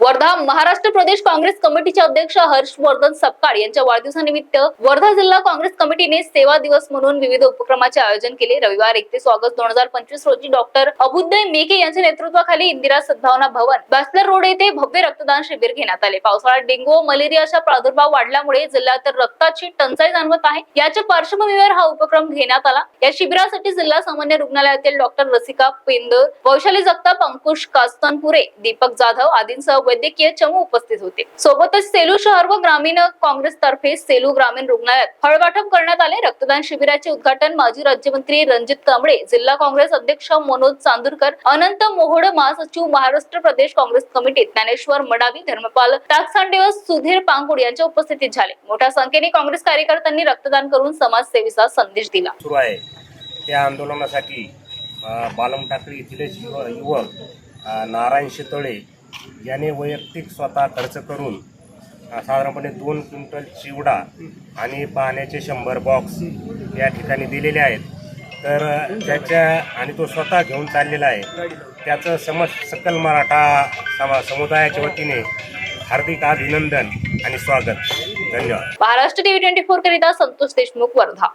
वर्धा महाराष्ट्र प्रदेश काँग्रेस कमिटीचे अध्यक्ष हर्षवर्धन सपकाळ यांच्या वाढदिवसानिमित्त वर्धा जिल्हा काँग्रेस कमिटीने सेवा दिवस म्हणून विविध उपक्रमाचे आयोजन केले. रविवार एकतीस ऑगस्ट दोन हजार पंचवीस रोजी डॉक्टर अबुद्दय मेघे यांच्या नेतृत्वाखाली इंदिरा सद्भावना भवन बॅचलर रोड येथे भव्य रक्तदान शिबिर घेण्यात आले. पावसाळ्यात डेंग्यू व मलेरियाचा प्रादुर्भाव वाढल्यामुळे जिल्ह्यात रक्ताची टंचाई जाणवत आहे. याच्या पार्श्वभूमीवर हा उपक्रम घेण्यात आला. या शिबिरासाठी जिल्हा सामान्य रुग्णालयातील डॉक्टर रसिका पेंदर वैशाली जगताप अंकुश कास्तनपुरे दीपक जाधव आदींसह वैद्यकीय चमू उपस्थित होते. सोबतच सेलू शहर व ग्रामीण काँग्रेस तर्फे सेलू ग्रामीण रुग्णालयात फळवाटप करण्यात आले. रक्तदान शिबिराचे उद्घाटन माजी राज्यमंत्री रणजित कांबळे जिल्हा काँग्रेस अध्यक्ष मनोज चांदूरकर अनंत मोहोड महासचिव महाराष्ट्र प्रदेश काँग्रेस कमिटी ज्ञानेश्वर मडावी धर्मपाल टाकसांडे व सुधीर पांगुड यांच्या उपस्थितीत झाले. मोठ्या संख्येने काँग्रेस कार्यकर्त्यांनी रक्तदान करून समाजसेवेचा संदेश दिला. सुरू आहे. त्या आंदोलनासाठी बालम टाकळी येथील युवक नारायण शितळे याने वैयक्तिक स्वतः खर्च करून साधारणपणे दोन क्विंटल चिवडा आणि पाण्याचे शंभर बॉक्स या ठिकाणी दिलेले आहेत. तर त्याच्या आणि तो स्वतः घेऊन चाललेला आहे. त्याचं समज सकल मराठा समा समुदायाच्या वतीने हार्दिक अभिनंदन आणि स्वागत. धन्यवाद. महाराष्ट्र टीव्ही ट्वेंटी फोर करिता संतोष देशमुख वर्धा.